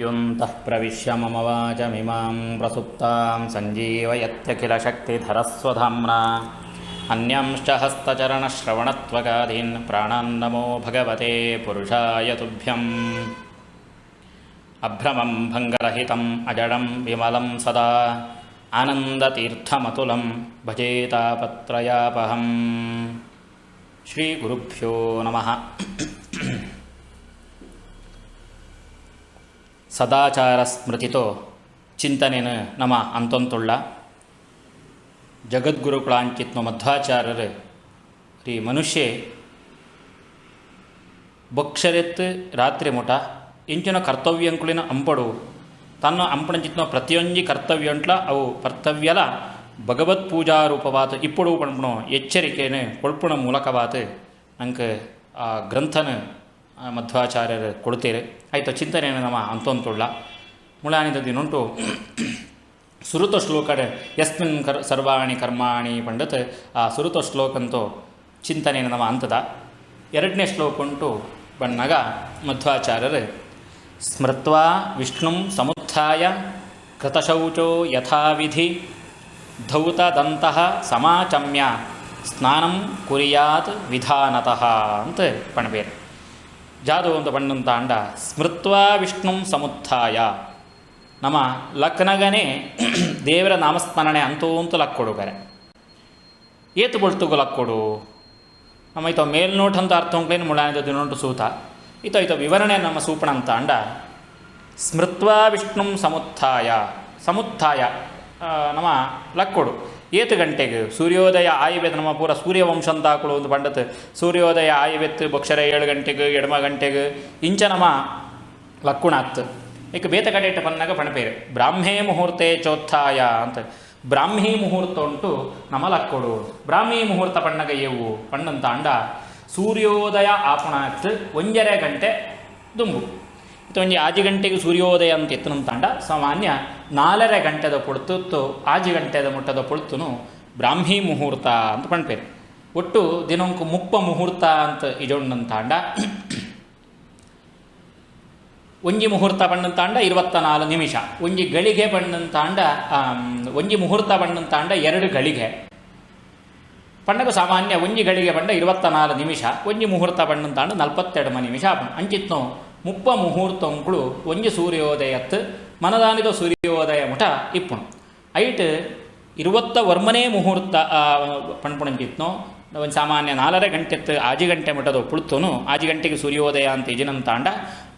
युन्तः प्रविश्य मम वाचमिमां प्रसुप्तां सञ्जीवयत्यखिलशक्तिधरस्वधाम्ना अन्यांश्च हस्तचरणश्रवणत्वगादीन् प्राणान् नमो भगवते पुरुषाय तुभ्यम् अभ्रमं भङ्गरहितम् अजडं विमलं सदा आनन्दतीर्थमतुलं भजेतापत्रयापहम् श्रीगुरुभ्यो नमः ಸದಾಚಾರ ಸ್ಮೃತಿತೋ ಚಿಂತನೆನ ನಮ ಅಂತೊಂತುಳ್ಳ. ಜಗದ್ಗುರುಕುಳಾಂಚಿತ್ನ ಮಧ್ವಾಚಾರ್ಯರು ಈ ಮನುಷ್ಯ ಬೊಕ್ಷರೆತ್ ರಾತ್ರಿ ಮುಟ, ಇಂಚಿನ ಕರ್ತವ್ಯಂಕುಳಿನ ಅಂಪಡು, ತನ್ನ ಅಂಪಣಚಿತ್ನ ಪ್ರತಿಯೊಂಜಿ ಕರ್ತವ್ಯಂಟ್ಲ ಅವು ಕರ್ತವ್ಯಲ ಭಗವತ್ ಪೂಜಾರೂಪವಾತ ಇಪ್ಪಡು ಪಣ್ಪುಣ ಎಚ್ಚರಿಕೆಯನ್ನು ಕೊಳ್ಪುಣ ಮೂಲಕವಾತ. ನಂಗೆ ಆ ಗ್ರಂಥನ ಮಧ್ವಾಚಾರ್ಯರು ಕೊಡ್ತೀರಿ ಆಯಿತು, ಚಿಂತನೆಯನ್ನು ನಮ್ಮ ಅಂತೊಂತುಳ್ಳ ಮುಳಾನಿದ ದಿನುಂಟು ಸುರುತ ಶ್ಲೋಕ ಯಸ್ಮಿನ್ ಕರ್, ಸರ್ವಾಣಿ ಕರ್ಮಾಣಿ ಪಂಡತ್, ಆ ಸುರುತ ಶ್ಲೋಕಂತೂ ಚಿಂತನೆಯನ್ನು ನಮ್ಮ ಅಂತದ ಎರಡನೇ ಶ್ಲೋಕ ಉಂಟು ಬಣ್ಣಗ ಮಧ್ವಾಚಾರ್ಯರು, ಸ್ಮೃತ್ವಾ ವಿಷ್ಣು ಸಮುತ್ಥಾಯ ಕೃತಶೌಚೋ ಯಥಾವಿಧಿ ಧೌತದಂತಹ ಸಮಾಚಮ್ಯ ಸ್ನಾನಂ ಕುರಿಯಾತ್ ವಿಧಾನತಃ ಅಂತ ಪಣಬೇರು. ಜಾದು ಒಂದು ಬಣ್ಣಂತ ಅಂಡ, ಸ್ಮೃತ್ವಾ ವಿಷ್ಣು ಸಮುತ್ಥಾಯ. ನಮ್ಮ ಲಕ್ನಗನೇ ದೇವರ ನಾಮಸ್ಮರಣೆ ಅಂತೂ ಅಂತೂ ಲಕ್ ಕೊಡುಗರೆ ಏತು ಬೊಳ್ತುಗು ಲಕ್ ಕೊಡು? ನಮ್ಮ ಈತ ಮೇಲ್ನೋಟ್ ಅಂತ ಅರ್ಥ ಉಂಕ್ಲೇನು ಮುಳಾನಿದ ದಿನೋಟು ಸೂತ. ಈತ ವಿವರಣೆ ನಮ್ಮ ಸೂಪಣ ಅಂತ ಅಂಡ, ಸ್ಮೃತ್ವಾ ವಿಷ್ಣು ಸಮುತ್ಥಾಯ. ಸಮುತ್ಥಾಯ ನಮ್ಮ ಲಕ್ಕೊಡು ಏತು ಗಂಟೆಗೆ ಸೂರ್ಯೋದಯ ಆಯುವೆತ್ ನಮ್ಮ ಪೂರ ಸೂರ್ಯವಂಶ ಅಂತ ಹಾಕೊಳ್ಳೋ ಒಂದು ಪಂಡತ್. ಸೂರ್ಯೋದಯ ಆಯುವೆತ್ ಬೊಕ್ಷರ ಏಳು ಗಂಟೆಗೆ, ಎಡಮ ಗಂಟೆಗೆ, ಇಂಚ ನಮ್ಮ ಲಕ್ಕುಣಾತ್ ಈಗ ಬೇತ ಕಡೆ ಇಟ್ಟು ಬಂದಾಗ ಪಣಪೇರು ಬ್ರಾಹ್ಮೇ ಮುಹೂರ್ತೆ ಚೋತ್ಥಾಯ ಅಂತ. ಬ್ರಾಹ್ಮಿ ಮುಹೂರ್ತ ಉಂಟು ನಮ್ಮ ಲಕ್ಕೊಡು ಬ್ರಾಹ್ಮಿ ಮುಹೂರ್ತ ಪಣ್ಣಗ ಏವು? ಪಣ್ಣಂತ ಅಂಡ. ಸೂರ್ಯೋದಯ ಆಪುಣಾತ್ ಒಂಜರೆ ಗಂಟೆ ದುಂಬು. ಒಂಜಿ ಆಜಿ ಗಂಟೆಗೆ ಸೂರ್ಯೋದಯ ಅಂತ ತಂಡ, ಸಾಮಾನ್ಯ ನಾಲರೆ ಗಂಟೆದ ಪುಳ್ತುತ್ತು, ಆಜಿ ಗಂಟೆದ ಮುಟ್ಟದ ಪುಳ್ತುನು ಬ್ರಾಹ್ಮಿ ಮುಹೂರ್ತ ಅಂತ ಪಣ್ಪೇರು. ಒಟ್ಟು ದಿನಂಕು ಮುಪ್ಪ ಮುಹೂರ್ತ ಅಂತ ಇಜೊಂಡಂತಾಂಡ ಒಂಜಿ ಮುಹೂರ್ತ ಬಣ್ಣಂತಾಂಡ ಇರುವತ್ತ ನಾಲ್ಕು ನಿಮಿಷ. ಒಂಜಿ ಗಳಿಗೆ ಬಣ್ಣಂತಾಂಡ ತಾಂಡ ಒಂಜಿ ಮುಹೂರ್ತ ಬಣ್ಣಂತಾಂಡ ಎರಡು ಗಳಿಗೆ. ಪಂಡಗ ಸಾಮಾನ್ಯ ಒಂಜಿ ಗಳಿಗೆ ಬಂಡ ಇರುವತ್ತ ನಾಲ್ಕು ನಿಮಿಷ. ಒಂಜಿ ಮುಹೂರ್ತ ಬಣ್ಣಂತಾಂಡ ನಲ್ಪತ್ತೆರಡು ನಿಮಿಷ ಅಂಚಿತ್ನು ಮುಪ್ಪ ಮುಹೂರ್ತಂಕುಳು ಒಂಜಿ ಸೂರ್ಯೋದಯತ್, ಮನದಾನಿದ ಸೂರ್ಯೋದಯ ಮುಟ ಇಪ್ಪುಣು. ಐಟ್ ಇರುವತ್ತ ವರ್ಮನೇ ಮುಹೂರ್ತ ಪಣ್ಪುಣಂಚಿತ್ನು ಒಂದು ಸಾಮಾನ್ಯ ನಾಲರೆ ಗಂಟೆ ಆಜಿ ಗಂಟೆ ಮಠದ ಪುಳ್ತುನು, ಆಜಿ ಗಂಟೆಗೆ ಸೂರ್ಯೋದಯ ಅಂತ ಇಜಿನಂತಾಂಡ,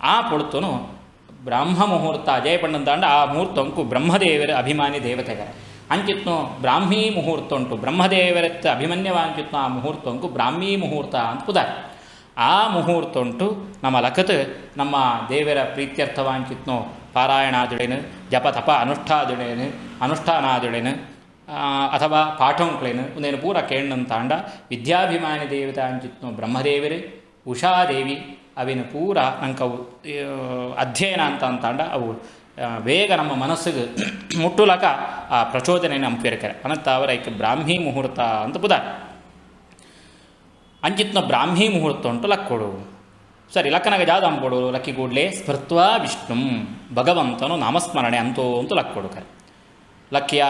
ಆ ಪುಳ್ತುನು ಬ್ರಾಹ್ಮ ಮುಹೂರ್ತ ಅಜಯ ಪಣ್ಣಂತಾಂಡ, ಆ ಮುಹೂರ್ತಂಕು ಬ್ರಹ್ಮದೇವರ ಅಭಿಮಾನಿ ದೇವತೆಗರ ಅಂಚಿತ್ನು ಬ್ರಾಹ್ಮೀ ಮುಹೂರ್ತ ಉಂಟು ಬ್ರಹ್ಮದೇವರತ್ತ ಅಭಿಮನ್ಯವಾಂಚಿತ್ನು ಆ ಮುಹೂರ್ತಂಕು ಬ್ರಾಹ್ಮೀ ಮುಹೂರ್ತ ಅಂತ ಪುದಾರ. ಆ ಮುಹೂರ್ತ ಉಂಟು ನಮ್ಮ ಲಖತ್ ನಮ್ಮ ದೇವರ ಪ್ರೀತ್ಯರ್ಥವಾಂಚಿತ್ನೋ ಪಾರಾಯಣಾದುಳೇನು ಜಪ ತಪ ಅನುಷ್ಠಾದುಳೇನು ಅನುಷ್ಠಾನಾದುಳೇನು ಅಥವಾ ಪಾಠಂಕ್ಳೇನು ಒಂದೇನು ಪೂರ ಕೇಣ್ಣಂತಾಂಡ ವಿದ್ಯಾಭಿಮಾನಿ ದೇವತೆ ಅಂಚಿತ್ನೋ ಬ್ರಹ್ಮದೇವರು ಉಷಾದೇವಿ ಅವಿನ ಪೂರ ಆ, ಅಧ್ಯಯನ ಅಂತ ಅಂತಾಂಡ ಅವು ವೇಗ ನಮ್ಮ ಮನಸ್ಸಿಗೆ ಮುಟ್ಟುಲಕ ಆ ಪ್ರಚೋದನೆಯನ್ನು ಅಂಪಿರ್ಕರೆ ಅನಂತ ಅವರ ಬ್ರಾಹ್ಮಿ ಮುಹೂರ್ತ ಅಂತ ಬುಧ ಅಂಚಿತ್ನ ಬ್ರಾಹ್ಮಿ ಮುಹೂರ್ತ ಉಂಟು ಲಕ್ಕೊಡು. ಸರಿ, ಲಕ್ಕನಗ ಜಾದ ಅಂಬೋಡು, ಲಕ್ಕಿ ಕೂಡಲೇ, ಸ್ಮೃತ್ವಾ ವಿಷ್ಣು, ಭಗವಂತನು ನಾಮಸ್ಮರಣೆ ಅಂತೋ ಅಂತ ಲಕ್ಕೊಡು ಕರೆ. ಲಕ್ಕಿಯ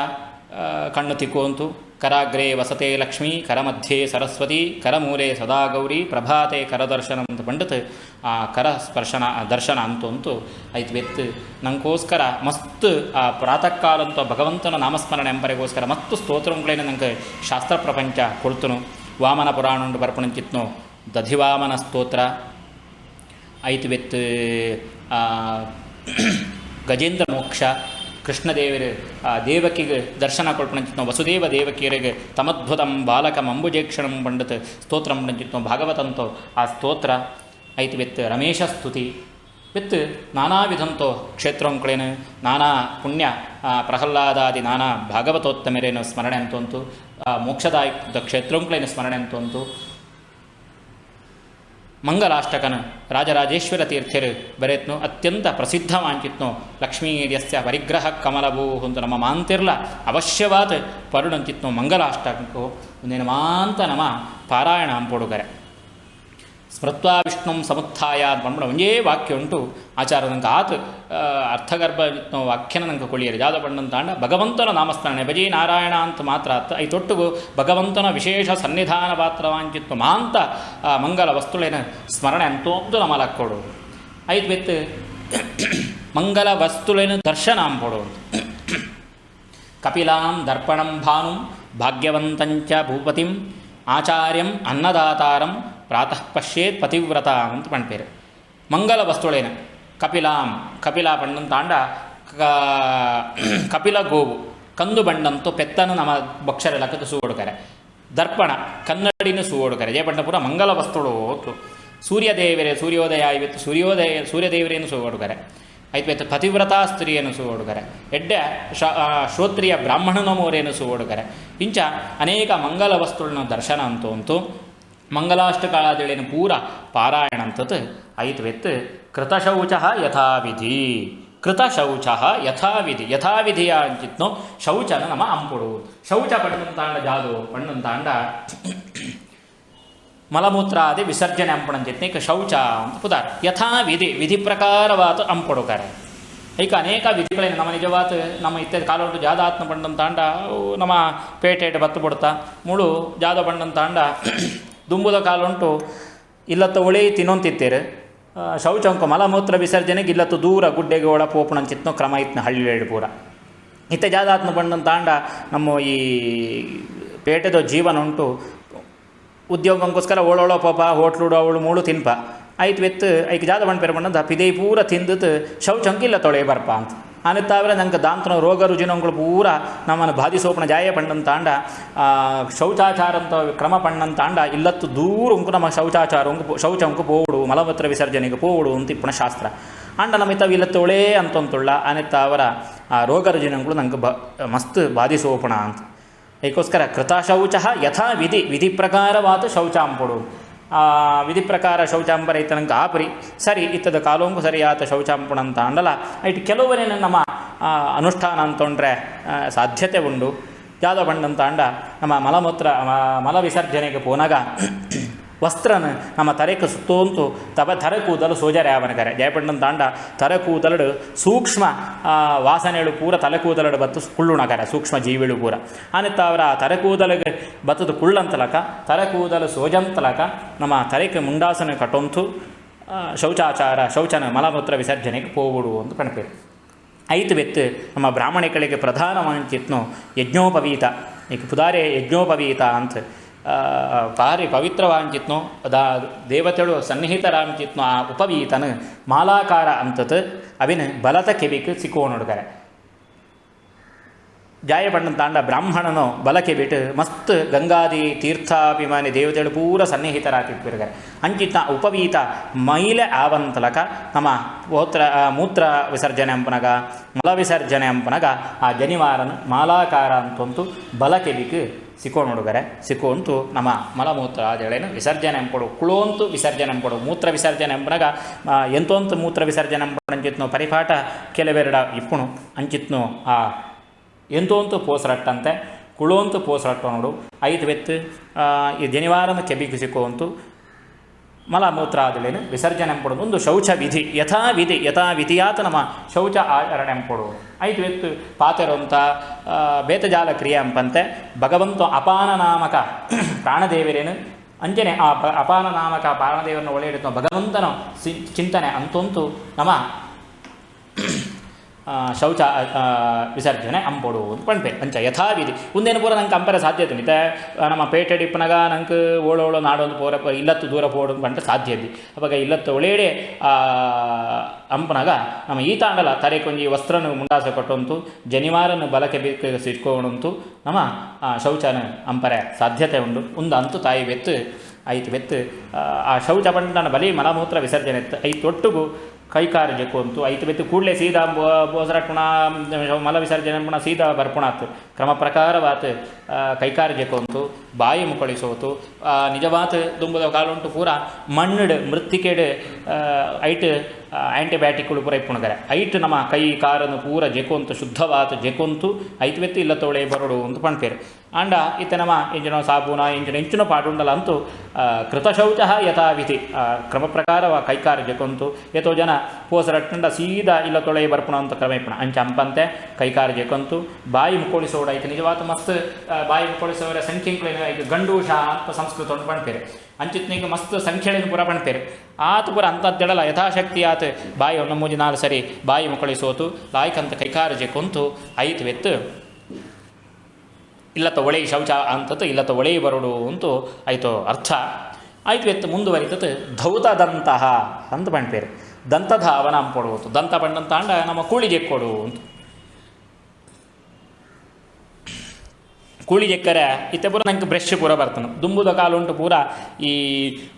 ಕಣ್ಣು ಕಣ್ಣು ತಿಕ್ಕುವಂತು ಕರಾಗ್ರೆ ವಸತೆ ಲಕ್ಷ್ಮೀ, ಕರಮಧ್ಯೆ ಸರಸ್ವತಿ, ಕರಮೂಲೆ ಸದಾ ಗೌರಿ ಪ್ರಭಾತೆ ಕರದರ್ಶನ ಅಂತ ಪಂಡಿತ್, ಆ ಕರ ಸ್ಪರ್ಶನ ದರ್ಶನ ಅಂತೂ ಅಂತೂ ಐತ್ ಬೆತ್ತು. ನಂಗೋಸ್ಕರ ಮಸ್ತ್, ಆ ಪ್ರಾತಃ ಕಾಲಂತ ಭಗವಂತನ ನಾಮಸ್ಮರಣೆ ಎಂಬರಿಗೋಸ್ಕರ ಮತ್ತು ಸ್ತೋತ್ರಗಳೇನು ನಂಗೆ ಶಾಸ್ತ್ರ ಪ್ರಪಂಚ ಕೊಡ್ತನು. ವಾಮನ ಪುರಾಣ ಉಂಡು ಬರ್ಪಣಂಚಿತ್ನು ದಧಿವಾಮನ ಸ್ತೋತ್ರ. ಐತು ವಿತ್ ಗಜೇಂದ್ರ ಮೋಕ್ಷ, ಕೃಷ್ಣದೇವರ ದೇವಕಿಗೆ ದರ್ಶನ ಕೊಡ್ಪಣಂಚಿತ್ನು ವಸುದೇವ ದೇವಕಿಯರಿಗೆ ತಮದ್ಭುತಂ ಬಾಲಕಂ ಅಂಬುಜೇಕ್ಷಣಂ ಪಂಡತ್ ಸ್ತೋತ್ರಂ ಪಂಚಿತ್ನು ಭಾಗವತಂತೋ, ಆ ಸ್ತೋತ್ರ. ಐತಿ ವಿತ್ ರಮೇಶ ಸ್ತುತಿ. ವಿತ್ ನಾನಾ ವಿಧಂತೋ ಕ್ಷೇತ್ರಂಗಳೇನು ನಾನಾ ಪುಣ್ಯ ಪ್ರಹ್ಲಾದಾದಿ ನಾನಾ ಭಾಗವತೋತ್ತಮರೇನು ಸ್ಮರಣೆ ಅಂತಂತು ಮೋಕ್ಷದಾಯ ಕ್ಷೇತ್ರಂಗಳೇನು ಸ್ಮರಣೆ ಅಂತಂತು ಮಂಗಲಾಷ್ಟಕನು ರಾಜರಾಜೇಶ್ವರ ತೀರ್ಥರು ಬರೆತ್ನು, ಅತ್ಯಂತ ಪ್ರಸಿದ್ಧವಾಂಚಿತ್ನು ಲಕ್ಷ್ಮೀರ್ಯಸ್ಯ ಪರಿಗ್ರಹ ಕಮಲಭೂ ಅಂತ ನಮ್ಮ ಮಾಂತಿರ್ಲ ಅವಶ್ಯವಾದ ಪರುಣಂತಿತ್ನು ಮಂಗಲಾಷ್ಟಕೋ ಒಂದೇನು ಮಾಂತ ನಮ ಪಾರಾಯಣ ಅಂಪೊಡುಗರೆ ಸ್ಮೃತ್ವಾ ವಿಷ್ಣುಂ ಸಮುತ್ಥಾಯ ಅಂತ ಬಂದ್ಬಿಡ ಒಂದೇ ವಾಕ್ಯ ಉಂಟು ಆಚಾರ ನಂಗೆ ಆತ ಆ, ಅರ್ಥಗರ್ಭ ಇತ್ನೋ ವಾಕ್ಯನ ನಂಗೆ ಕೊಳಿಯರು ಜಾದ ಪಂಡಂತ ಅಂಡ ಭಗವಂತನ ನಾಮಸ್ಮರಣೆ ಭಜಿ ನಾರಾಯಣ ಅಂತ ಮಾತ್ರ ಅತ್ತ ಐ ತೊಟ್ಟುಗು ಭಗವಂತನ ವಿಶೇಷ ಸನ್ನಿಧಾನ ಪಾತ್ರವಾಂಚಿತ್ತು ಮಾಂತ ಆ, ಮಂಗಲ ವಸ್ತುಳೇನ ಸ್ಮರಣೆ ಅಂತೋಂದು ನಮಲಕ್ಕೊಡು ಐದು ಬೆತ್ತು ಮಂಗಲ ವಸ್ತುಳೇನ ದರ್ಶನ ಅಂಪೊಡು ಕಪಿಲಾಂ ದರ್ಪಣಂ ಭಾನುಂ ಭಾಗ್ಯವಂತಂಚ ಭೂಪತಿಂ ಆಚಾರ್ಯಂ ಅನ್ನದಾತಾರಂ ಪ್ರಾತಃ ಪಶ್ಯೇತ್ ಪತಿವ್ರತ ಅಂತ ಪಣ್ಪೇರು. ಮಂಗಲ ವಸ್ತುಳೇನ. ಕಪಿಲಾಂ, ಕಪಿಲ ಪಣ್ಣಂತಾಂಡ ಕಪಿಲ ಗೋವು, ಕಂದು ಬಣ್ಣಂತೂ ಪೆತ್ತನು ನಮ್ಮ ಬಕ್ಷರ ಲಕ್ಕದ ಸೂಡುಕರೆ ದರ್ಪಣ, ಕನ್ನಡಿನ ಸೂಡುಕರೆ ಜಯಪಂಡ ಪೂರ ಮಂಗಲ ವಸ್ತುಳು ಹೋತು ಸೂರ್ಯದೇವರೇ ಸೂರ್ಯೋದಯ ಇವತ್ತು, ಸೂರ್ಯೋದಯ ಸೂರ್ಯದೇವರೇನು ಸೂಡುಕರೆ ಆಯ್ತು ಆಯ್ತು ಪತಿವ್ರತಾ ಸ್ತ್ರೀಯನ್ನು ಸುವೋಡುಗರೆ ಎಡ್ಡೆ, ಶ ಶ್ರೋತ್ರಿಯ ಬ್ರಾಹ್ಮಣನ ಮೋರೇನು ಸುವೋಡುಗರೆ ಇಂಚ ಅನೇಕ ಮಂಗಲ ವಸ್ತುಗಳನ್ನ ದರ್ಶನ ಅಂತೂ ಅಂತೂ ಮಂಗಲಾಷ್ಟಕಾಳಾದಿಳೇನು ಪೂರ ಪಾರಾಯಣ ಅಂತತ್ ಐತ್ವೆತ್ ಕೃತಶೌಚ ಯಥಾವಿಧಿ ಕೃತಶೌಚ ಯಥಾವಿಧಿ, ಯಥಾವಿಧಿಯ ಅಂಚಿತ್ನೋ ಶೌಚನ ನಮ್ಮ ಅಂಪುಡು ಶೌಚ ಪಣ್ಣಂತಾಂಡ ಜಾದು, ಪಣ್ಣಂತಾಂಡ ಮಲಮೂತ್ರಾದಿ ವಿಸರ್ಜನೆ ಅಂಪಣಂಚಿತ್ನೆ ಈಗ ಶೌಚ ಅಂತ ಪುದಾರ. ಯಥಾ ವಿಧಿ ವಿಧಿ ಪ್ರಕಾರವಾತ ಅಂಪಡುಕರೆ ಈಗ ಅನೇಕ ವಿಧಿಗಳೇನು ನಮ್ಮ ನಿಜವಾತ ನಮ್ಮ ಇತ್ಯಾದಿ ಕಾಲೊಂಟು ಜಾದಾತ್ಮ ಬಂಡಂತಾಂಡ ತಾಂಡ ನಮ್ಮ ಪೇಟೆಟ್ ಬತ್ತು ಬಿಡ್ತಾ. ಮುಳು ಜಾದ ಬಂಡಂತಾಂಡ ದುಂಬುದ ಕಾಲುಂಟು, ಇಲ್ಲತ್ತ ಉಳಿ ತಿನ್ನೊಂತಿತ್ತೀರಿ. ಶೌಚಂಕ ಮಲಮೂತ್ರ ವಿಸರ್ಜನೆಗೆ ಇಲ್ಲತ್ತು ದೂರ ಗುಡ್ಡೆಗೆ ಒಳ ಪೋಪಣಂಚಿತ್ನೋ ಕ್ರಮ ಇತ್ನ ಹಳ್ಳಿ ಪೂರ. ಇತ್ತೆ ಜಾದಾತ್ಮ ಬಂಡಂತಾಂಡ ನಮ್ಮ ಈ ಪೇಟೆದ ಜೀವನ ಉಂಟು. ಉದ್ಯೋಗಕ್ಕೋಸ್ಕರ ಓಳೋಳೋ ಪಾಪ ಹೋಟ್ಲುಡು ಅವಳು ಮೂಳು ತಿನ್ಪ. ಆಯ್ತು ವೆತ್ತು ಐಕ್ ಜಾದ ಬಣ್ಣ ಪೇರು ಬಣ್ಣದ ಪಿದೈ ಪೂರ ತಿಂದತ್ ಶೌಚಂಕಿಲ್ಲ ತೊಳೆ ಬರ್ಪ ಅಂತ. ಅನ್ನತ್ತಾವ್ರೆ ನಂಗೆ ದಾಂತನ ರೋಗ ರುಜಿನಗಳು ಪೂರ ನಮ್ಮನ್ನು ಬಾಧಿಸೋಪಣ ಜಾಯ ಪಂಡಂತಾಂಡ ಶೌಚಾಚಾರ ಅಂತ ಕ್ರಮ ಪಣ್ಣಂತಾಂಡ ಇಲ್ಲತ್ತು ದೂರ ಉಂಕು ನಮ್ಮ ಶೌಚಾಚಾರ ಉಂಕು ಶೌಚ ಉಂಕು ಪೋಡು ಮಲಮೂತ್ರ ವಿಸರ್ಜನೆಗೆ ಪೋಡು ಅಂತ ಇಪ್ಪಣ ಶಾಸ್ತ್ರ ಅಂಡ ನಮ್ಮ ಇತ್ತವ ಇಲ್ಲತ್ತೊಳೇ ಅಂತೊಂತುಳ್ಳ ಆ, ರೋಗ ರುಜಿನಗಳು ನಂಗೆ ಬ, ಮಸ್ತ್ ಬಾಧಿಸೋಪಣ ಅಂತ. ಅದಕ್ಕೋಸ್ಕರ ಕೃತಶೌಚ ಯಥಾ ವಿಧಿ ವಿಧಿ ಪ್ರಕಾರವಾದ ಶೌಚಾಂಪುಡು. ವಿಧಿ ಪ್ರಕಾರ ಶೌಚಾಂಬರ ಇತ್ತನಂಗೆ ಆಪರಿ. ಸರಿ, ಇತ್ತದ ಕಾಲೋಂಗು ಸರಿಯಾದ ಶೌಚಾಂಪುಣ ಅಂತ ಅಂಡಲ್ಲ ಐಟ್ ಕೆಲವರೇನು ನಮ್ಮ ಅನುಷ್ಠಾನ ಅಂತೊಂಡ್ರೆ ಸಾಧ್ಯತೆ ಉಂಡು. ಯಾವ್ದೋ ಬಂಡಂತ ಅಂಡ ನಮ್ಮ ಮಲಮೂತ್ರ ಮಲ ವಿಸರ್ಜನೆಗೆ ಪೋನಾಗ ವಸ್ತ್ರನ ನಮ್ಮ ತರೆಕ ಸುತ್ತೋಂತು ತಬ ತರ ಕೂದಲು ಸೋಜರೆ ಯಾವನಕರೆ ಜಯಪಂಡನ್ ತಾಂಡ ತರ ಕೂದಲಡು ಸೂಕ್ಷ್ಮ ವಾಸನೆಗಳು ಪೂರ ತಲೆ ಕೂದಲಡು ಬತ್ತು ಕುಳ್ಳುಣಕರೆ ಸೂಕ್ಷ್ಮ ಜೀವಿಗಳು ಪೂರ. ಆನಿತ್ತ ಅವರ ತರೆ ಕೂದಲಿಗೆ ಬತ್ತದ ಕುಳ್ಳಂತಲಕ, ತರ ಕೂದಲು ಸೋಜಂತಲಕ ನಮ್ಮ ತರೆಕ ಮುಂಡಾಸನ ಕಟ್ಟೊಂತು ಶೌಚಾಚಾರ, ಶೌಚನ ಮಲಮೂತ್ರ ವಿಸರ್ಜನೆಗೆ ಪೋಗುಡು ಅಂತ ಕಣಪೇರು. ಐತು ಬೆತ್ತು ನಮ್ಮ ಬ್ರಾಹ್ಮಣಿಗಳಿಗೆ ಪ್ರಧಾನವಾಗಿ ಯಜ್ಞೋಪವೀತ. ಈಗ ಪುದಾರೆ ಯಜ್ಞೋಪವೀತ ಅಂತ ಆ, ಪವಿತ್ರವಾಂಚಿತ್ನೋ ಅದಾ ದೇವತೆಳು ಸನ್ನಿಹಿತರಾಂಚಿತ್ನು ಆ ಉಪವೀತನ ಮಾಲಾಕಾರ ಅಂತತ್ ಅವಿನ ಬಲತ ಕೆಬಿಕ್ ಸಿಕ್ಕೋಣುಡುಗರೆ ಜಾಯ ತಾಂಡ ಬ್ರಾಹ್ಮಣನು ಬಲಕ್ಕೆ ಬಿಟ್ಟು ಮಸ್ತ್ ಗಂಗಾದಿ ತೀರ್ಥಾಭಿಮಾನಿ ದೇವತೆಗಳು ಪೂರ ಸನ್ನಿಹಿತರಾತಿರ್ಗರೆ ಅಂಚಿತ ಉಪವೀತ ಮೈಲೆ ಆವಂತಲಕ ನಮ್ಮ ಮೂತ್ರ ಮೂತ್ರ ವಿಸರ್ಜನೆ ಅಂಪನಗ ಮಲ ವಿಸರ್ಜನೆ ಅಂಪನಗ ಆ ಜನಿವಾರನ ಮಾಲಾಕಾರ ಅಂತಂತು ಬಲಕ್ಕೆ ಬಿಕ್ ಸಿಕ್ಕೋಣುಡುಗರೆ ಸಿಕ್ಕೋಂತು ನಮ್ಮ ಮಲಮೂತ್ರ ಅದೇಳೇನು ವಿಸರ್ಜನೆ ಅಂಪಡು ಕುಳೋಂತು ವಿಸರ್ಜನೆ ಎಂಬಡು ಮೂತ್ರ ವಿಸರ್ಜನೆ ಎಂಬಾಗ ಆ, ಎಂತೊಂತು ಮೂತ್ರ ವಿಸರ್ಜನೆ ಅಂಪಡು ಅಂಚಿತ್ನು ಪರಿಪಾಠ ಕೆಲವೆರಡ ಇಪ್ಪುಣು. ಅಂಚಿತ್ನು ಆ ಎಂತೋಂತು ಪೋಸರಟ್ಟಂತೆ ಕುಳೋಂತು ಪೋಸರಟ್ಟು ನೋಡು ಐದು ಬೆತ್ತು ಈ ಜನಿವಾರನ ಕೆಬಿಗೆ ಸಿಕ್ಕುವಂತು ಮಲ ಮೂತ್ರಾದಿಲೇನು ವಿಸರ್ಜನೆ ಕೊಡೋದು ಒಂದು ಶೌಚ ವಿಧಿ ಯಥಾ ವಿಧಿ ಯಥಾ ವಿಧಿಯಾತ ನಮ್ಮ ಶೌಚ ಆಚರಣೆ ಕೊಡೋದು ಐದು ಎತ್ತು ಪಾತೆರೊಂತ ಆ, ಬೇತಜಾಲ ಕ್ರಿಯೆ ಅಂಪಂತೆ ಭಗವಂತ ಅಪಾನ ನಾಮಕ ಪ್ರಾಣದೇವರೇನು ಅಂಜನೆ ಆ ಅಪಾನ ನಾಮಕ ಪ್ರಾಣದೇವರನ್ನು ಒಳ್ಳೆಯ ಭಗವಂತನ ಚಿಂತನೆ ಅಂತಂತು ನಮ್ಮ ಶೌಚ ವಿಸರ್ಜನೆ ಅಂಬೋಡು ಅಂತ ಪಣ್ಪೆ ಅಂಚ ಯಥಾವಿಧಿ. ಮುಂದೇನು ಪೂರ ನಂಗೆ ಕಂಪರೆ ಸಾಧ್ಯತೆ ಮಿತೆ ಆ, ನಮ್ಮ ಪೇಟೆ ಡಿಪ್ಪನಗ ನಂಗೆ ಓಳೋಳು ನಾಡೊಂದು ಪೂರ ಇಲ್ಲತ್ತು ದೂರ ಪೋಡು ಪಂಟ ಸಾಧ್ಯ ಇದ್ದಿ ಅವಾಗ ಇಲ್ಲತ್ತು ಒಳೇಡೆ ಅಂಪನಾಗ ನಮ್ಮ ಈ ತಾಂಡಲ ತಲೆ ಕೊಂಜಿ ವಸ್ತ್ರನ ಮುಂಡಾಸ ಕೊಟ್ಟಂತು ಜನಿವಾರನು ಬಲಕೆ ಬೇಕು ಸಿಕ್ಕೋಣಂತು ನಮ್ಮ ಶೌಚನ ಅಂಪರೆ ಸಾಧ್ಯತೆ ಉಂಡು. ಒಂದು ಅಂತೂ ತಾಯಿ ಬೆತ್ತು ಆಯ್ತು ಬೆತ್ತು ಆ, ಶೌಚ ಪಂಡನ ಬಲಿ ಮಲಮೂತ್ರ ವಿಸರ್ಜನೆ ಐತು ಕೈಕಾರು ಜಕ್ಕೊಂತು ಐತು ಬೆತ್ತು ಕೂಡಲೇ ಸೀದಾ ಬೋಸರಟ್ಪುಣ ಮಲ ವಿಸರ್ಜನೆ ಪುಣ ಸೀದಾ ಬರ್ಪುಣಾತು. ಕ್ರಮ ಪ್ರಕಾರವಾತ್ ಕೈಕಾರು ಜಕ್ಕೊಂತು ಬಾಯಿ ಮುಕ್ಕಳಿಸೋತು ನಿಜವಾತ ದುಂಬದ ಕಾಲುಂಟು ಪೂರ ಮಣ್ಣಡು ಮೃತ್ತಿಕೆಡ್ ಐಟ್ ಆ್ಯಂಟಿಬಯಾಟಿಕ್ಗಳು ಪೂರ ಇಪ್ಪಣಗಾರೆ ಐಟ್ ನಮ್ಮ ಕೈ ಕಾರನ್ನು ಪೂರ ಜೆಕೊಂತು, ಶುದ್ಧವಾತು ಜೆಕೊಂತು ಐತ್ ವ್ಯಕ್ತಿ ಇಲ್ಲ ತೊಳೆ ಬರಡು ಅಂತ ಪಣ್ಪೇರು. ಆಂಡ ಈತ ನಮ್ಮ ಇಂಜಿನ ಸಾಬೂನ, ಇಂಜಿನ ಇಂಚಿನ ಪಾಡುಂಡಲ ಅಂತೂ ಕೃತಶೌಚ ಯಥಾವಿಧಿ ಕ್ರಮ ಪ್ರಕಾರ ಕೈಕಾರ ಜೆಕೊಂತು. ಎತೋ ಜನ ಪೋಸರಟ್ಟಂಡ ಸೀದಾ ಇಲ್ಲ ತೊಳೆ ಬರ್ಪಣ ಅಂತ ಕ್ರಮ ಇಪ್ಪಣ. ಅಂಚ ಅಂಪಂತೆ ಕೈಕಾರ ಜೆಕೊಂತು. ಬಾಯಿ ಮುಕ್ಕೊಳಿಸೋಡ ಐತೆ ನಿಜವಾದ ಮಸ್ತ್ ಬಾಯಿ ಮುಕ್ಕೊಳಿಸೋರ ಸಂಖ್ಯೆ ಗಂಡೂಷ ಅಂತ ಸಂಸ್ಕೃತ ಪಣ್ಪೇರು. ಅಂಚಿತ್ನಿಗೆ ಮಸ್ತ್ ಸಂಖ್ಯೆಗಳನ್ನು ಪುರ ಬಣ್ತೇರಿ. ಆತು ಪುರ ಅಂಥದ್ದೆಡಲ್ಲ ಯಥಾಶಕ್ತಿ ಆತ. ಬಾಯಿ ಒಂದು ಮೂಜಿ ನಾಲ್ ಸರಿ ಬಾಯಿ ಮುಕಳಿಸೋತು ಲಾಯ್ಕಂತ ಕೈಕಾರಜೆ ಜೆಕೊಂತು ಐತ್ ವೆತ್ತು. ಇಲ್ಲತ್ತ ಒಳೆ ಶೌಚ ಅಂತತ್ ಇಲ್ಲತ ಒಳೆ ಬರಡು ಅಂತೂ ಆಯಿತು ಅರ್ಥ. ಆಯ್ತು ಎತ್ತು ಧೌತ ಧೌತದಂತಹ ಅಂತ ಪಣ್ಪೇರು ದಂತಧಾವನ ಅಂಪೊಡುವುದು ದಂತ ಬಂಡಂತಾಂಡ ನಮ್ಮ ಕೂಳಿಗೆ ಕೊಡು ಅಂತ ಕೂಳಿ ಎಕ್ಕರೆ ಇತ್ತೆ ಪೂರ ನಂಗೆ ಬ್ರಷ್ ಪೂರ ಬರ್ತಾನೆ. ದುಂಬುದ ಕಾಲುಂಟು ಪೂರ ಈ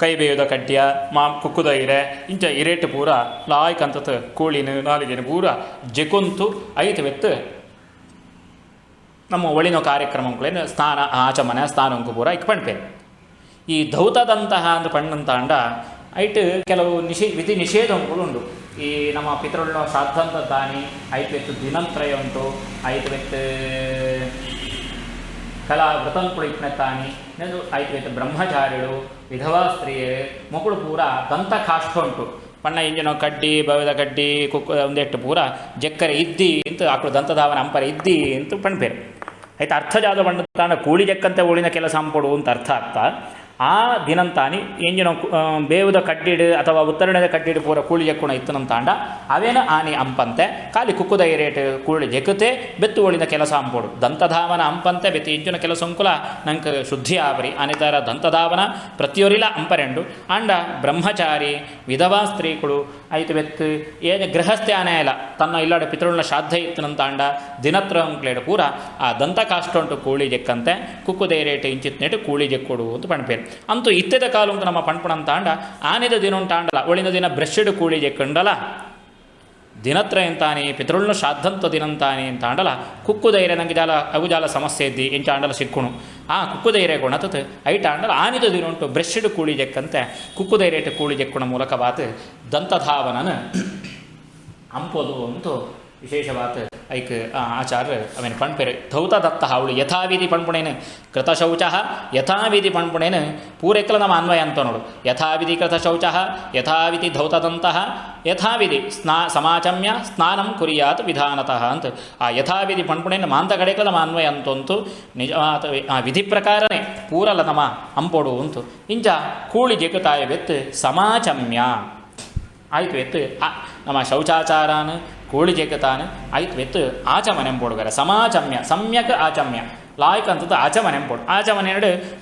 ಕೈ ಬೇಯುದ ಕಡ್ಡಿಯ, ಮಾ ಕುಕ್ಕುದ ಇರೆ, ಇಂಚ ಇರೇಟ್ ಪೂರ ಲಾಯ್ಕಂತತ್ ಕೂಳಿನ ನಾಲಿಗೆನ ಪೂರ ಜೆಕೊಂತು ಐತೆ ಬೆತ್ತು ನಮ್ಮ ಒಳಿನ ಕಾರ್ಯಕ್ರಮಗಳೇನು ಸ್ನಾನ ಆಚಮನ ಸ್ನಾನಂಕು ಪೂರ ಇಕ್ ಪಣ್ಪೇರು ಈ ಧೌತದಂತಹ ಅಂತ ಪಣ್ಣಂತ ಅಂಡ ಐಟ್ ಕೆಲವು ನಿಷೇ, ವಿಧಿ ನಿಷೇಧಗಳು ಉಂಟು ಈ ನಮ್ಮ ಪಿತೃಳ್ಳ ಶ್ರಾದ್ದಂತ ದಾನಿ, ಐದು ಬೆತ್ತು ದಿನಂತ್ರಯ ಉಂಟು ಬೆತ್ತು ಕಲಾ ವ್ರತಂಕುಳು ಇಪ್ಪನೆತ್ತಾನಿ ನೆದು ಐದು ಬೆತ್ತು ಬ್ರಹ್ಮಚಾರಿಗಳು ವಿಧವಾ ಸ್ತ್ರೀಯರು ಮಕ್ಕಳು ಪೂರ ದಂತ ಕಾಷ್ಟ ಉಂಟು. ಪಣ್ಣ ಇಂಜಿನ ಕಡ್ಡಿ ಬವಿದ ಕಡ್ಡಿ, ಕುಕ್ಕ ಒಂದೆಟ್ಟು ಪೂರ ಜಕ್ಕರೆ ಇದ್ದಿ ಅಂತ ಆಕಳು ದಂತಧಾವನ ಅಂಪರೆ ಇದ್ದಿ ಅಂತ ಪಣ್ಪೇರು ಆಯ್ತು, ಅರ್ಥ ಜಾದ ಬಂಡ ಕೂಳಿ ಜಕ್ಕಂತೆ ಉಳಿನ ಕೆಲಸ ಅಂಪಡು ಅಂತ ಅರ್ಥ ಆಗ್ತಾ ಆ ದಿನಂತಾನಿ ಎಂಜಿನ ಬೇವುದ ಕಡ್ಡಿಡು ಅಥವಾ ಉತ್ತರಣದ ಕಡ್ಡಿಡು ಪೂರ ಕೂಳಿ ಜಕ್ಕುಣ ಇತ್ತನಂತಾಂಡ, ಅವೇನ ಆನಿ ಅಂಪಂತೆ, ಖಾಲಿ ಕುಕ್ಕುದ ಏರೇಟ್ ಕೂಳಿ ಜಕ್ಕುತ್ತೆ ಬೆತ್ತು ಒಳಿನ ಕೆಲಸ ಅಂಪೋಡು. ದಂತಧಾವನ ಅಂಪಂತೆ, ಬೆತ್ತಿ ಇಂಚಿನ ಕೆಲಸ ಅಂಕುಲ ನಂಗೆ ಶುದ್ಧಿ ಆವರಿ ಅನಿತರ ದಂತಧಾವನ ಪ್ರತಿಯೊರಿಲ ಅಂಪರೆಂಡು. ಆಂಡ ಬ್ರಹ್ಮಚಾರಿ, ವಿಧವಾ ಸ್ತ್ರೀಗಳು ಐತು ಬೆತ್ತು. ಏನು ಗೃಹಸ್ಥೆ ಆನೆ ಇಲ್ಲ ತನ್ನ ಇಲ್ಲಾಡ ಪಿತೃಳ ಶ್ರಾದ್ದ ಇತ್ತನಂತಾಂಡ ದಿನತ್ರ ಅಂಕ್ಲೇಡು ಪೂರ ಆ ದಂತ ಕಾಷ್ಟೊಂಟು ಕೂಳಿ ಜೆಕ್ಕಂತೆ, ಕುಕ್ಕು ರೇಟ್ ಇಂಚಿತ್ ನೆಟ್ಟು ಕೂಳಿ ಜೆಕ್ಕೊಡು ಅಂತ ಪಣಪೇರು. ಅಂತೂ ಇತ್ತದ ಕಾಲು ಅಂತ ನಮ್ಮ ಪಣಪಣ ಅಂತಾಂಡ ಆನೆದ ದಿನ ಉಂಟಾಂಡಲ್ಲ ಒಳಿನ ದಿನ ಬ್ರಷ್ಡ್ ಕೂಳಿ ಜಕ್ಕಂಡಲ ದಿನತ್ರ ಎಂತಾನೆ ಪಿತೃಳ್ನ ಶ್ರಾದ್ದಂತ ದಿನಂತಾನೆ ಅಂತ ಕುಕ್ಕು ಧೈರ್ಯ ನಂಗೆ ಜಾಲ ಅಗುಜಾಲ ಸಮಸ್ಯೆ ಇದ್ದಿ, ಎಂಚ ಆಂಡಲ ಸಿಕ್ಕುಣು. ಆ ಕುಕ್ಕು ಧೈರ್ಯ ಗುಣತತ್ ಐಟ ಆಂಡಲ ಆನಿದ ದಿನ ಉಂಟು ಬ್ರಷ್ಡ್ ಕೂಳಿ ಜಕ್ಕಂತೆ ಕುಕ್ಕು ಧೈರ್ಯ ಕೂಳಿ ಜಕ್ಕುಣ ಮೂಲಕ ಬಾತ್ ದಂತಧಾವನನ ಅಂಪೋದು ಅಂತೂ ವಿಶೇಷವಾತ್ ಐಕ್ ಆಚಾರ್ಯ ಅವೇನು ಪಣ್ಪೆರೆ ಧೌತ ದತ್ತ ಅವಳು ಯಥಾವಿಧಿ ಪಣ್ಪುಣೇನು, ಕೃತಶೌಚ, ಯಥಾವಿಧಿ ಪಣ್ಪುಣೇನು ಪೂರೈಕಲ ನಮ್ಮ ಅನ್ವಯ ಅಂತ ನೋಡು. ಯಥಾವಿಧಿ ಕೃತಶೌಚ, ಯಥಾವಿಧಿ ಧೌತದಂತಹ ಯಥಾವಿಧಿ ಸ್ನಾ, ಸಮಾಚಮ್ಯ, ಸ್ನಾನಂ ಕುರಿಯಾತ್ ವಿಧಾನತಃ ಅಂತ. ಆ ಯಥಾವಿಧಿ ಪಣ್ಪುಣೇನು ಮಾಂತ ಕಡೆಕಲ ನಮ್ಮ ಅನ್ವಯ ಅಂತಂತು. ನಿಜವಾದ ಆ ವಿಧಿ ಪ್ರಕಾರನೇ ಪೂರಲ ನಮ್ಮ ಅಂಪೊಡು ಅಂತು ಇಂಚ ಕೂಳಿ ಜಗತಾಯ ಬೆತ್ತು ಸಮಾಚಮ್ಯ. ಆಯಿತು, ಎತ್ತು ನಮ್ಮ ಶೌಚಾಚಾರಾನ್ ಕೋಳಿ ತಾನೆ ಆಯ್ತು ಎತ್ತು ಆಚಮನೆಂಬೋಡುಗರ ಸಮಾಚಮ್ಯ. ಸಮ್ಯಕ್ ಆಚಮ್ಯ. ಲಾಯ್ಕ್ ಅಂತದ್ದು ಆಚಮನೆಂಬೋಡು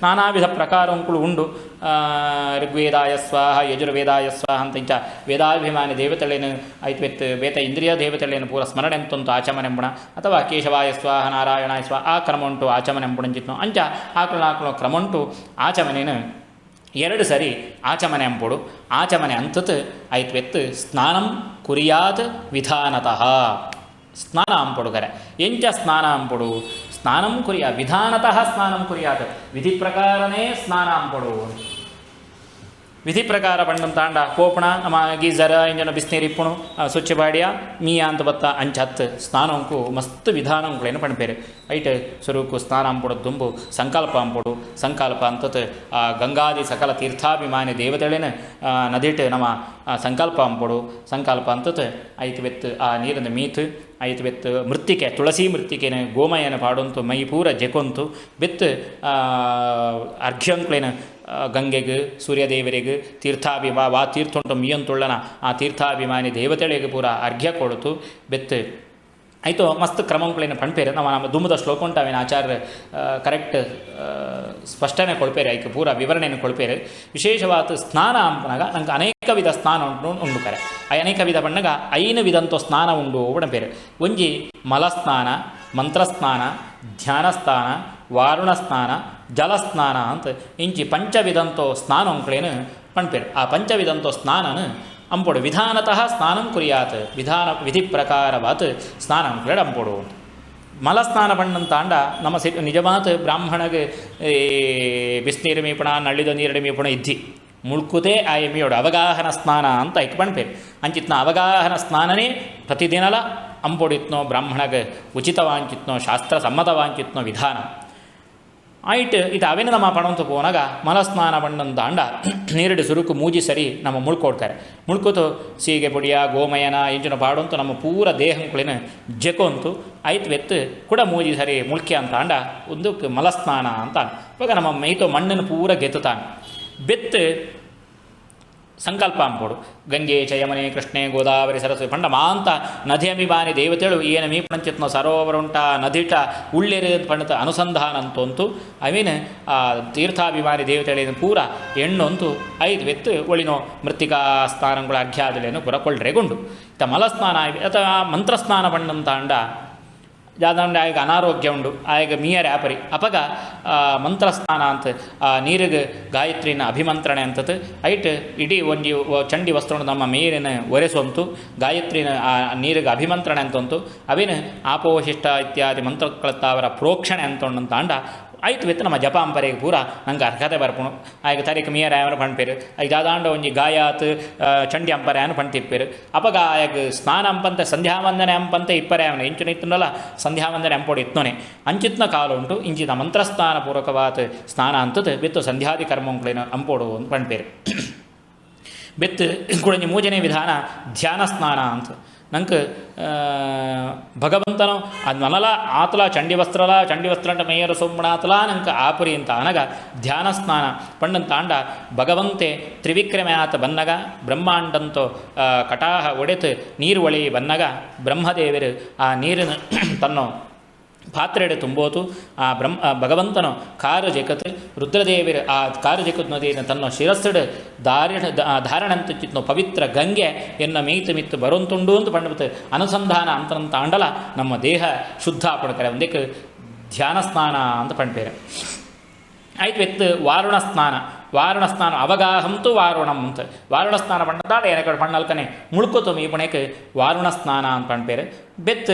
ನಾನಾ ವಿಧ ಪ್ರಕಾರಗಳು ಉಂಡು. ಋಗ್ವೇದಾಯ ಸ್ವಾಹ, ಯಜುರ್ವೇದಾಯ ಸ್ವಾಹ ಅಂತ ವೇದಾಭಿಮಾನಿ ದೇವತೆಗಳೇನು ಆಯ್ತು ವೇತ ಇಂದ್ರಿಯ ದೇವತೆಗಳೇನು ಪೂರ ಸ್ಮರಣೆ ಅಂತಂತು ಆಚಮನೆಂಬುಣ. ಅಥವಾ ಕೇಶವಾಯ ಸ್ವಾಹ, ನಾರಾಯಣಾಯ ಸ್ವಾಹ, ಆ ಕ್ರಮ ಉಂಟು ಆಚಮನೆ ಎಂಬುಣಂಚಿತ್ನು ಅಂಚ ಆಕಳು ಆಕಳು ಕ್ರಮ ಉಂಟು ಆಚಮನೇನು ಎರಡು ಸರಿ ಆಚಮನೆ ಅಂಪುಡು ಆಚಮನೆ ಅಂತತ್ ಐತ್ ವೆತ್ ಸ್ನಾನಂ ಕುರಿಯಾತ್ ವಿಧಾನತಃ. ಸ್ನಾನ ಅಂಪುಡುಗರೆ ಎಂಚ ಸ್ನಾನ ಅಂಪುಡು ಸ್ನಾನಂ ಕುರಿಯ ವಿಧಾನತಃ ಸ್ನಾನಂ ಕುರಿಯಾತ್ ವಿಧಿ ಪ್ರಕಾರನೇ ಸ್ನಾನ ಅಂಪುಡು ವಿಧಿ ಪ್ರಕಾರ ಪಂಡಂ ತಾಂಡ ಕೋಪಣ ನಮ್ಮ ಗೀಜರ ಇಂಜನ ಬಿಸಿನೀರು ಇಪ್ಪುಣು ಸ್ವಚ್ಛ ಬಾಡಿಯ, ಮೀಯ ಅಂತ ಬತ್ತ ಅಂಚ ಹತ್ತು ಸ್ನಾನಂಕು ಮಸ್ತ್ ವಿಧಾನಂಗಳೇನು ಪಣ್ಪೇರು. ಐಟ್ ಸ್ವರೂಪು ಸ್ನಾನ ಅಂಪುಡು ದುಂಬು ಸಂಕಲ್ಪ ಅಂಪುಡು ಸಂಕಲ್ಪ ಅಂತತ್ ಗಂಗಾದಿ ಸಕಲ ತೀರ್ಥಾಭಿಮಾನಿ ದೇವತೆಗಳೇನು ನದಿಟ್ ನಮ್ಮ ಸಂಕಲ್ಪ ಅಂಪುಡು ಸಂಕಲ್ಪ ಅಂತತ್, ಐತ್ ಬೆತ್ತು, ಆ, ನೀರಿನ ಮೀತು, ಐತ್ ಬೆತ್ತು ಮೃತ್ತಿಕೆ, ತುಳಸಿ ಮೃತ್ತಿಕೆನ ಗೋಮಯನ ಪಾಡಂತು ಮೈ ಪೂರ ಜೆಕೊಂತು, ಬೆತ್ತು ಅರ್ಘ್ಯಂಕ್ಳೇನು ಗಂಗೆಗೆ, ಸೂರ್ಯದೇವರಿಗೆ ತೀರ್ಥಾಭಿಮಾ, ವಾ ತೀರ್ಥೊಂಟು ಮಿಯಂತುಳ್ಳನ ಆ ತೀರ್ಥಾಭಿಮಾನಿ ದೇವತೆಗಳಿಗೆ ಪೂರ ಅರ್ಘ್ಯ ಕೊಡುತ್ತು ಬೆತ್ತು. ಆಯಿತು, ಮಸ್ತ್ ಕ್ರಮಗಳೇನು ಪಣ್ಪೇರು? ನಮ್ಮ ನಮ್ಮ ದುಮ್ಮದ ಶ್ಲೋಕ ಉಂಟು ಅವೇನು ಆಚಾರ್ಯ ಕರೆಕ್ಟ್ ಸ್ಪಷ್ಟನೆ ಕೊಡ್ಪೇರು ಆಯ್ಕೆ ಪೂರ ವಿವರಣೆಯನ್ನು ಕೊಡ್ಪೇರು ವಿಶೇಷವಾದ ಸ್ನಾನ ಅಂಪನಾಗ ನಂಗೆ ಅನೇಕ ವಿಧ ಸ್ನಾನ ಉಂಟು, ಉಂಡು ಕರೆ. ಆ ಅನೇಕ ವಿಧ ಬಣ್ಣಗ ಐನು ವಿಧಂತೋ ಸ್ನಾನ ಉಂಡು ಬಣಪೇರು ಒಂಜಿ ಮಲಸ್ನಾನ, ಮಂತ್ರಸ್ನಾನ ಧ್ಯಾನಸ್ನಾನ ವಾರುಣಸ್ನಾನ, ಜಲಸ್ನಾನ ಅಂತ ಇಂಚಿ ಪಂಚವಿಧಂತೋ ಸ್ನಾನ ಅಂಕ್ಳೇನು ಪಣ್ಪೇರು. ಆ ಪಂಚವಿಧಂತೋ ಸ್ನಾನನ ಅಂಪೊಡು ವಿಧಾನತಃ ಸ್ನಾನಂ ಕುರಿಯಾತ್. ವಿಧಾನ ವಿಧಿ ಪ್ರಕಾರವಾತ್ ಸ್ನಾನ ಅಂಕ್ಲೇಡ್ ಅಂಪೊಡು. ಮಲಸ್ನಾನ ಪಣ್ಣಂತ ಅಂಡ ನಮ್ಮ ಸಿ ನಿಜಮಾತ್ ಬ್ರಾಹ್ಮಣಗೆ ಬಿಸಿನೀರು ಮೀಪಣ, ನಳ್ಳಿದ ನೀರಡಿ ಮೀಪಣ ಇದ್ದಿ. ಮುಳ್ಕುತೆ ಆ ಎಮ್ಮಿಯೋಡು ಅವಗಾಹನ ಸ್ನಾನ ಅಂತ ಇಕ್ ಪಣ್ಪೇರು. ಅಂಚಿತ್ನ ಅವಗಾಹನ ಸ್ನಾನನೇ ಪ್ರತಿದಿನಲ ಅಂಪೊಡಿತ್ನೋ ಬ್ರಾಹ್ಮಣಗೆ ಉಚಿತವಾಂಚಿತ್ನೋ ಶಾಸ್ತ್ರ ಸಮ್ಮತವಾಂಚಿತ್ನೋ ವಿಧಾನ. ಆಯ್ತು, ಇದು ಅವೇನ ನಮ್ಮ ಪಣಂತು ಪೋನಾಗ ಮಲಸ್ನಾನ ಬಣ್ಣಂತ ಅಂಡ ನೀರಡಿ ಸುರುಕು ಮೂಜಿ ಸರಿ ನಮ್ಮ ಮುಳ್ಕೊಡ್ತಾರೆ. ಮುಳ್ಕೊತು ಸೀಗೆ ಪುಡಿಯ, ಗೋಮಯನ ಇಂಚಿನ ಪಾಡಂತು ನಮ್ಮ ಪೂರ ದೇಹಂಕುಳಿನ ಜಕೊಂತು, ಆಯ್ತು ವೆತ್ತ ಕೂಡ ಮೂಜಿ ಸರಿ ಮುಳ್ಕೆ ಅಂತ ಅಂಡ ಒಂದು ಮಲಸ್ನಾನ ಅಂತ. ಇವಾಗ ನಮ್ಮ ಮೈತೋ ಮಣ್ಣನ್ನು ಪೂರ ಗೆತ್ತುತ್ತಾನೆ ಬೆತ್ತು ಸಂಕಲ್ಪ ಅಂಬೋಡು ಗಂಗೆ ಚಯಮನೆ ಕೃಷ್ಣೆ ಗೋದಾವರಿ ಸರಸ್ವತಿ ಪಂಡ ಮಾಂತ ನದಿಯಮಿ ಬಾನಿ ದೇವತೆಗಳು ಏನು ಮೀ ಪಂಚಿತ್ನ ಸರೋವರ ಉಂಟ ನದಿಟ ಉಳ್ಳೆರೆ ಪಂಡಿತ ಅನುಸಂಧಾನ ಅಂತೂ ಐ ಮೀನ್ ಆ ತೀರ್ಥಾಭಿಮಾನಿ ದೇವತೆಗಳಿನ ಪೂರ ಎಣ್ಣೊಂತು ಐದು ವೆತ್ತು ಒಳಿನೋ ಮೃತ್ತಿಕಾ ಸ್ನಾನಗಳ ಅಖ್ಯಾದಲೇನು ಕೊರಕೊಳ್ಳ್ರೆಗೊಂಡು ಇತ್ತ ಮಲಸ್ನಾನ ಅಥವಾ ಮಂತ್ರಸ್ನಾನ ಪಂಡಂತ ಅಂಡ ಜಾದಂಡ ಆಗ ಅನಾರೋಗ್ಯ ಉಂಡು ಆಯ್ಗ ಮೀಯರೆ ಆಪರಿ ಅಪಗ ಮಂತ್ರಸ್ನಾನ ಅಂತ ನೀರಿಗೆ ಗಾಯತ್ರಿನ ಅಭಿಮಂತ್ರಣೆ ಅಂತದ್ದು ಐಟ್ ಇಡೀ ಒಂದು ಚಂಡಿ ವಸ್ತ್ರ ನಮ್ಮ ಮೇರಿನ ಒರೆಸೊಂತು ಗಾಯತ್ರಿನ, ಆ, ನೀರಿಗೆ ಅಭಿಮಂತ್ರಣೆ ಅಂತಂತು ಅವಿನ ಆಪೋಶಿಷ್ಟ ಇತ್ಯಾದಿ ಮಂತ್ರಗಳತ್ತಾವರ ಪ್ರೋಕ್ಷಣೆ ಅಂತ ಅಂಡ ಆಯ್ತು ನಮ ನಮ್ಮ ಜಪಾಂಪರೆಗೆ ಪೂರ ನಂಗೆ ಅರ್ಹತೆ ಬರ್ಪುಣು. ಆಯ್ಕೆ ತಾರೀಕು ಮಿಯರ್ ಆಯನ ಪಣ್ಪೇರು. ಐದು ದಾದಾಂಡ ಒಂಜಿ ಗಾಯಾತ್ ಚಂಡಿ ಅಂಪರೆ ಆಯನ ಪಣ್ತಿಪ್ಪೇರು. ಅಪಗ ಆಯಗ್ ಸ್ನಾನ ಅಂಪಂತೆ ಸಂಧ್ಯಾವಂದನೆ ಅಂಪಂತೆ ಇಪ್ಪರೆ ಅವನ. ಇಂಚಿನ ಸಂಧ್ಯಾ ವಂದನೆ ಅಂಪೋಡು ಇತ್ತೋನೆ ಅಂಚಿತ್ನ ಕಾಲ ಉಂಟು ಇಂಚಿನ ಮಂತ್ರಸ್ನಾನ ಪೂರ್ವಕವಾತ್ ಸ್ನಾನ ಅಂತದ್ ಬಿತ್ತು ಸಂಧ್ಯಾದಿ ಕರ್ಮಂಕ್ಳಿನ ಅಂಪೋಡು ಅಂತ ಪಣ್ಪೇರು. ಬೆತ್ತು ಕುಡಂಜಿ ಮೂಜನೇ ವಿಧಾನ ಧ್ಯಾನ ಸ್ನಾನ ಅಂತ ನಂಗೆ ಭಗವಂತನು, ಅದು ನನಲ ಆತಲ ಚಂಡಿ ವಸ್ತ್ರಲ ಚಂಡಿ ವಸ್ತ್ರ ಅಂಟ ಮೇಯರ ಸೋಮಣಾತಲ ನಂಗೆ ಆಪುರಿ ಅಂತ ಅನಗ ಧ್ಯಾನ ಸ್ನಾನ ಪಣ್ಣಂತ ಆಂಡ ಭಗವಂತೆ ತ್ರಿವಿಕ್ರಮೆ ಆತ ಬನ್ನಗ ಬ್ರಹ್ಮಾಂಡಂತೋ ಕಟಾಹ ಒಡೆತು ನೀರು ಒಳಿ ಬನ್ನಗ ಬ್ರಹ್ಮದೇವರು ಆ ನೀರಿನ ತನ್ನೋ ಪಾತ್ರೆಡೆ ತುಂಬೋತು ಆ ಬ್ರಹ್ಮ ಭಗವಂತನು ಕಾರು ಜಗತ್ ರುದ್ರದೇವಿರ, ಆ ಕಾರು ಜಗತ್ ನದಿಯನ್ನು ತನ್ನ ಶಿರಸ್ಸಡೆ ಧಾರಣ ಧಾರಣಂತ ಚಿತ್ನ ಪವಿತ್ರ ಗಂಗೆ ಎನ್ನ ಮೇಯ್ತು ಮಿತ್ತು ಬರೋಂತುಂಡು ಅಂತ ಪಂಡಬತ್ತು ಅನುಸಂಧಾನ ಅಂತನಂತ ಅಂಡಲ ನಮ್ಮ ದೇಹ ಶುದ್ಧ ಪಡ್ಕರೆ ಒಂದಕ್ಕೆ ಧ್ಯಾನ ಸ್ನಾನ ಅಂತ ಪಂಡ್ಬೇರೆ ಆಯ್ತು ವ್ಯಕ್ತ ವಾರುಣ ಸ್ನಾನ. ಅಂತ ವಾರುಣ ಸ್ನಾನ ಪಂಡದಾಡ ಏನಕ್ಕೆ ಪಣ್ಣಲ್ಕನೆ ಮುಳ್ಕೊತು ಈ ಪಣಕ್ಕೆ ವಾರುಣ ಸ್ನಾನ ಅಂತ ಪಂಡ್ಪೇರು ಬೆತ್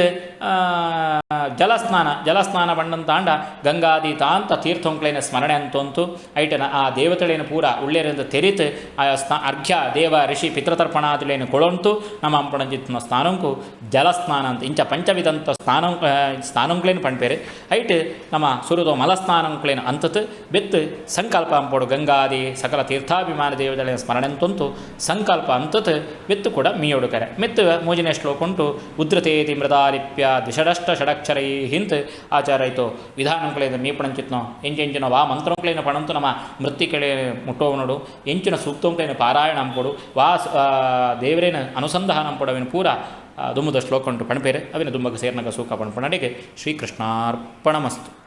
ಜಲಸ್ನಾನ ಜಲಸ್ನಾನ ತಾಂಡ ಗಂಗಾದಿ ತಾಂತ ತೀರ್ಥಂಕ್ಳೇನ ಸ್ಮರಣೆ ಅಂತಂತು. ಐಟನ ಆ ದೇವತೆಳೇನು ಪೂರ ಉಳ್ಳೇರಿಂದ ತೆರಿತು ಆ ಸ್ನಾ, ಅರ್ಘ್ಯ, ದೇವ, ಋಷಿ ಪಿತೃತರ್ಪಣಾದಿಲೇನು ಕೊಳಂತು. ನಮ್ಮ ಅಂಪಣಜಿತ್ನ ಸ್ನಾನಂಕು ಜಲಸ್ನಾನ ಅಂತ, ಇಂಚ ಪಂಚವಿದಂತ ಸ್ನಾನ ಸ್ನಾನಂಕ್ಳೇನು ಪಂಡ್ಪೇರು ಐಟ್ ನಮ್ಮ ಸುರುದೋ ಮಲಸ್ನಾನಂಕ್ಳೇನು ಅಂತತ್. ಬೆತ್ ಸಂಕಲ್ಪ ಅಂಪೋಡು ಗಂಗಾದಿ ಸಕಲ ತೀರ್ಥಾಭಿಮಾನ ಸ್ಮರಣೆ ತಂತು ಸಂಕಲ್ಪ ಅಂತತ್ ಮಿತ್ತು ಕೂಡ ಮೀಯೊಡುಕರೆ. ಮೆತ್ತು ಶ್ಲೋಕ ಉಂಟು, ಉದ್ರತೇತಿ ಮೃದಾಲಿಪ್ಯ ದ್ವಿಷಡಷ್ಟ ಷಡಕ್ಷರೈ ಹಿಂತ್ ಆಚಾರೈತು ವಿಧಾನಂಕ್ಳೇನ ಮೀಪಣಂಚಿತ್ನೋ ಎಂಚೆಂಚಿನ ವಾ ಮಂತ್ರಂಕ್ಳೇನ ಪಣಂತು ನಮ್ಮ ಮೃತ್ತಿಕೆಳೆ ಮುಟ್ಟೋವನುಡು ಎಂಚಿನ ಸೂಕ್ತಂಕ್ಳೇನ ಪಾರಾಯಣ ಅಂಪಡು ವಾ ದೇವರೇನ ಅನುಸಂಧಾನ ಅಂಪಡವಿನ ಪೂರ ದುಮ್ಮದ ಶ್ಲೋಕ ಉಂಟು ಪಣಪೇರೆ ಅವಿನ ದುಮ್ಮಗ ಸೇರ್ನಗ ಸೂಕ ಪಣಪಣಡೆಗೆ ಶ್ರೀಕೃಷ್ಣಾರ್ಪಣಮಸ್ತು.